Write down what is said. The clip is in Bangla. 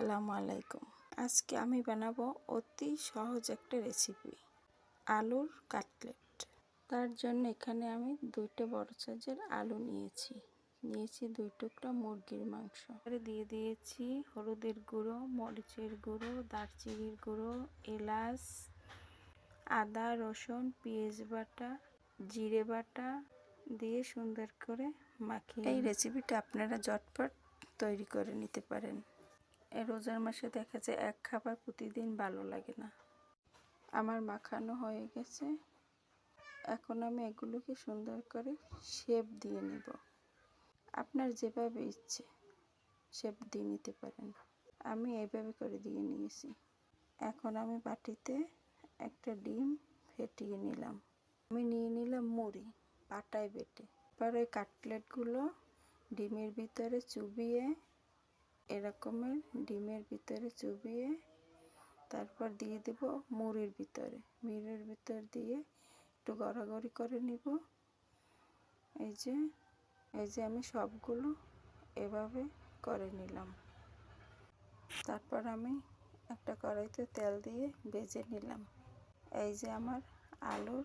আসসালামু আলাইকুম। আজকে আমি বানাবো অতি সহজ একটা রেসিপি আলুর কাটলেট। তার জন্য এখানে আমি দুইটা বড় সাইজের আলু নিয়েছি। নিয়েছি দুই টুকরা মুরগির মাংস। এবারে দিয়ে দিয়েছি হলুদের গুঁড়ো মরিচের গুঁড়ো দারচিনির গুঁড়ো এলাচ আদা রসুন পেঁয়াজ বাটা জিরে বাটা দিয়ে সুন্দর করে মাখিয়ে এই রেসিপিটা আপনারা ঝটপট তৈরি করে নিতে পারেন। রোজার মাসে দেখা যায় এক খাবার প্রতিদিন ভালো লাগে না। আমার মাখানো হয়ে গেছে। এখন আমি এগুলোকে সুন্দর করে শেপ দিয়ে নেব। আপনার যেভাবে ইচ্ছে, শেপ দিয়ে নিতে পারেন। আমি এইভাবে করে দিয়ে নিয়েছি। এখন আমি বাটিতে একটা ডিম ফেটিয়ে নিলাম। আমি নিয়ে নিলাম মুড়ি পাটায় বেটে। এবার ওই কাটলেটগুলো ডিমের ভিতরে চুবিয়ে এরকমের ডিমের ভিতরে চুবিয়ে তারপর দিয়ে দেব মুড়ির ভিতরে। মুড়ির ভিতর দিয়ে একটু গড়াগড়ি করে নিব। এই যে এই যে আমি সবগুলো এভাবে করে নিলাম। তারপর আমি একটা কড়াইতে তেল দিয়ে ভেজে নিলাম। এই যে আমার আলুর